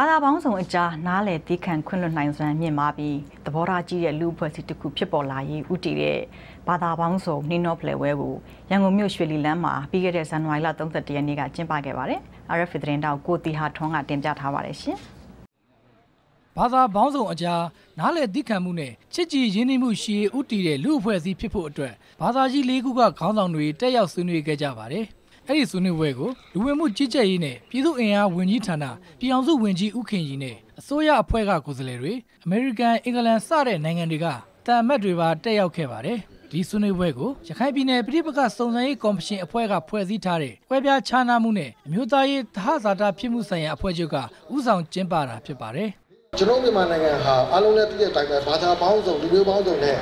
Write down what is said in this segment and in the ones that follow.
ဘာသာပေါင်းစုံအကြားနားလည်သိခံခွင့်လွှတ်နိုင်စွမ်းမြင့်မားပြီးသဘောထားကြီးတဲ့လူအဖွဲ့အစည်းတစ်ခုဖြစ်ပေါ်လာရေးဥတည်တဲ့ဘာသာပေါင်းစုံနှင်းတော့ဖလဲဝဲကိုရန်ကုန်မြို့ရွှေလီလမ်းမှာပြီးခဲ့တဲ့ဇန်နဝါရီလ31ရက်နေ့ကကျင်းပခဲ့ပါတယ်။ RF သတင်းတောက်ကိုတီဟာထွန်းကတင်ပြထားပါတယ်ရှင်။ဘာသာပေါင်းစုံအကြားနားလည်သိခံမှုနဲ့ချစ်ကြည်ရင်းနှီးမှုရှိဥတည်တဲ့လူအဖွဲ့အစည်းဖြစ်ဖို့အတွက်ဘာသာကြီး၄ခုကခေါင်းဆောင်တွေတက်ရောက်ဆွေးနွေးခဲ့ကြပါတယ်။ အဲ့ဒီဆွေးနွေးပွဲကိုလူဝင်မှုကြီးကြပ်ရေးနဲ့ပြည်သူ့အင်အားဝန်ကြီးဌာနပြည်အောင်စုဝန်ကြီးဦးခင်ကြီးနဲ့အစိုးရအဖွဲ့ကကိုယ်စားလှယ်တွေအမေရိကန်အင်္ဂလန်စတဲ့နိုင်ငံတွေကတန်အမတ်တွေပါတက်ရောက်ခဲ့ပါတယ်ဒီဆွေးနွေးပွဲကိုရခိုင်ပြည်နယ်ပြည်ပကစုံစမ်းရေးကော်မရှင်အဖွဲ့ကဖွဲ့စည်းထားတဲ့ကွဲပြားခြားနားမှုနဲ့အမျိုးသားရေးသဟဇာတာဖြစ်မှုဆိုင်ရာအဖွဲ့ချုပ်ကဥဆောင်ကျင်းပတာဖြစ်ပါတယ်ကျွန်တော်မြန်မာနိုင်ငံဟာအားလုံးလည်းသိတဲ့အတိုင်းပဲဘာသာပေါင်းစုံလူမျိုးပေါင်းစုံနဲ့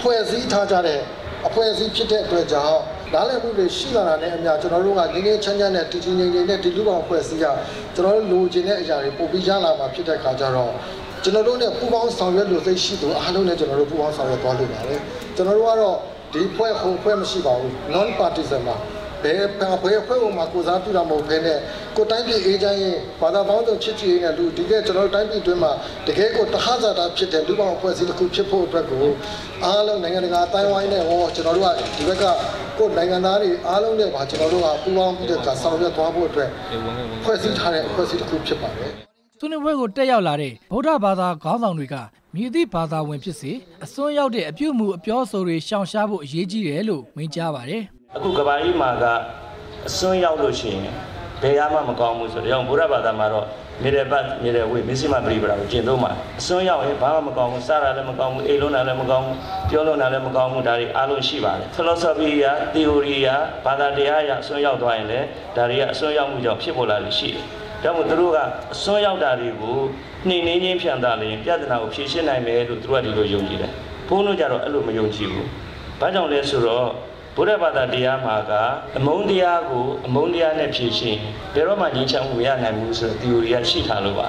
ဖွဲ့စည်းထားကြတဲ့အဖွဲ့အစည်းဖြစ်တဲ့အတွက်ကြောင့် နားလည်မှုတွေရှိလာတာနဲ့အမျှကျွန်တော်တို့ကငင်းငင်းချမ်းချမ်းနဲ့တည်တည်ငြိမ်ငြိမ်နဲ့ဒီလူပေါင်းဖွဲ့စည်းရကျွန်တော်တို့လိုချင်တဲ့အရာတွေပို့ပြီးရလာမှာဖြစ်တဲ့အခါကျတော့ကျွန်တော်တို့နဲ့ပူးပေါင်းဆောင်ရွက်လို့သိရှိသူအားလုံးနဲ့ကျွန်တော်တို့ပူးပေါင်းဆောင်ရွက်သွားလို့ပါတယ်ကျွန်တော်တို့ကတော့ဒီဖွဲ့ဟိုဖွဲ့မရှိပါဘူး non partisan ပါဘယ်ဘယ်ဖွဲ့မှာကိုစားပြုတာမဟုတ်ဘဲနဲ့ကိုတိုင်းပြည်အေးချမ်းရေးဘာသာပေါင်းစုံချစ်ကြည်ရေးနဲ့လူဒီကကျွန်တော်တို့တိုင်းပြည်တွင်းမှာတကယ်ကိုတဟဇာတာဖြစ်တဲ့လူပေါင်းအဖွဲ့အစည်းတစ်ခုဖြစ်ဖို့အတွက်ကိုအားလုံးနိုင်ငံတကာအတိုင်းဝိုင်းနဲ့ဟောကျွန်တော်တို့ကဒီဘက်က ကိုနိုင်ငံသားတွေအားလုံးနဲ့ပါကျွန်တော်တို့ကပူးပေါင်းပြီးတော့ဆောင်ရွက်သွားဖို့အတွက်ဖွဲ့စည်းထားတဲ့အဖွဲ့အစည်းတစ်ခုဖြစ်ပါတယ်သူနေဘွဲကိုတက်ရောက်လာတဲ့ဗုဒ္ဓဘာသာခေါင်းဆောင်တွေကမြည်သည့်ဘာသာဝင်ဖြစ်စေအစွန်းရောက်တဲ့အပြုမှုအပြောဆိုတွေရှောင်ရှားဖို့အရေးကြီးတယ်လို့မိန့်ကြားပါတယ်အခုကဘာကြီးမှာကအစွန်းရောက်လို့ရှိရင် ဘယ်ရမှမကောင်းဘူးဆိုတော့ဘုရားဘာသာမှာတော့မြေရပတ်မြေရဝေးမစ္စည်းမပရိပရာကိုကျင့်သုံးမှာအစွန်းရောက်ရင်ဘာမှမကောင်းဘူးစားတာလည်းမကောင်းဘူးအိမ်လုံးတာလည်းမကောင်းဘူးပြောလို့တာလည်းမကောင်းဘူးဒါတွေအားလုံးရှိပါတယ် philosophy ရ theory ရဘာသာတရားရအစွန်းရောက်သွားရင်လည်းဒါတွေကအစွန်းရောက်မှုကြောင့်ဖြစ်ပေါ်လာလို့ရှိတယ်ဒါမှမဟုတ်သူတို့ကအစွန်းရောက်တာတွေကိုနှိမ်နှင်းချင်းဖြန့်တာလျင်ပြဿနာကိုဖြေရှင်းနိုင်မယ်လို့သူတို့ကဒီလိုယုံကြည်တယ်ဘုန်းတို့ကြတော့အဲ့လိုမယုံကြည်ဘူးဘာကြောင့်လဲဆိုတော့ ဘုရားဘာသာတရားမှာကအမုန်းတရားကိုအမုန်းတရားနဲ့ဖြေရှင်းဘယ်တော့မှငြိမ်းချမ်းမှုမရနိုင်ဘူးဆိုတဲ့ theory ကရှိထားလို့ပါ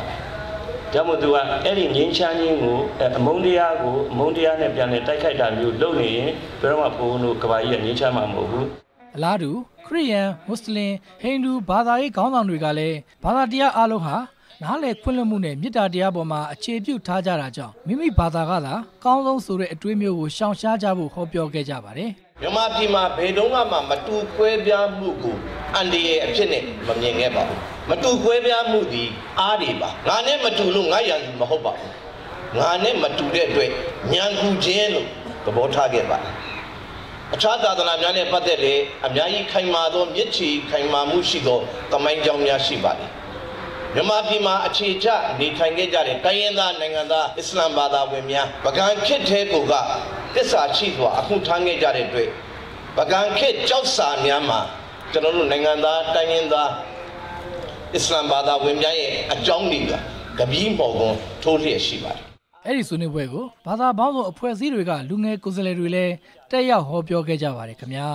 ဒါမှမဟုတ်သူကအဲ့ဒီငြိမ်းချမ်းခြင်းကိုအမုန်းတရားကိုအမုန်းတရားနဲ့ပြန်လည်တိုက်ခိုက်တာမျိုးလုပ်နေရင်ဘယ်တော့မှဘုန်းတို့ကဘာကြီးကငြိမ်းချမ်းမှာမဟုတ်ဘူးအလားတူခရစ်ယာန်မွတ်စလင်ဟိန္ဒူဘာသာရေးခေါင်းဆောင်တွေကလည်းဘာသာတရားအလုံးဟာနားလေခွင့်လွှတ်မှုနဲ့မေတ္တာတရားပေါ်မှာအခြေပြုထားကြတာကြောင့်မိမိဘာသာကသာကောင်းဆုံးဆိုတဲ့အတွေးမျိုးကိုရှောင်ရှားကြဖို့ဟောပြောခဲ့ကြပါတယ် မြန်မာပြည်မှာဘယ်တော့မှမတူကွဲပြားမှုကိုအန်ဒီရဲ့အဖြစ်နဲ့မမြင်ခဲ့ပါဘူးမတူကွဲပြားမှုဒီအားတွေပါငါနဲ့မတူလို့ငါရန်သူမဟုတ်ပါဘူးငါနဲ့မတူတဲ့အတွက်ညံကူခြင်းလို့သဘောထားခဲ့ပါအခြားသာသနာများနဲ့ပတ်သက်လေအများကြီးခိုင်မာသောမြစ်ချီခိုင်မာမှုရှိသောတမိုင်းကြောင်းများရှိပါသည် မြန်မာပြည်မှာအခြေချနေထိုင်ခဲ့ကြတဲ့တိုင်းရင်းသားနိုင်ငံသားအစ္စလာမ်ဘာသာဝင်များပကံခေတ်သေးကိုကတစ္ဆာရှိစွာအခုထမ်းခဲ့ကြတဲ့အတွက်ပကံခေတ်ကြောက်စာများမှာကျွန်တော်တို့နိုင်ငံသားတိုင်းရင်းသားအစ္စလာမ်ဘာသာဝင်များရဲ့အကြောင်းတွေကကပီးမော်ကွန်ထိုးလျက်ရှိပါတယ်အဲ့ဒီဆွေးနွေးပွဲကိုဘာသာပေါင်းစုံအဖွဲ့အစည်းတွေကလူငယ်ကိုယ်စားလှယ်တွေလည်းတက်ရောက်ဟောပြောခဲ့ကြပါတယ်ခင်ဗျာ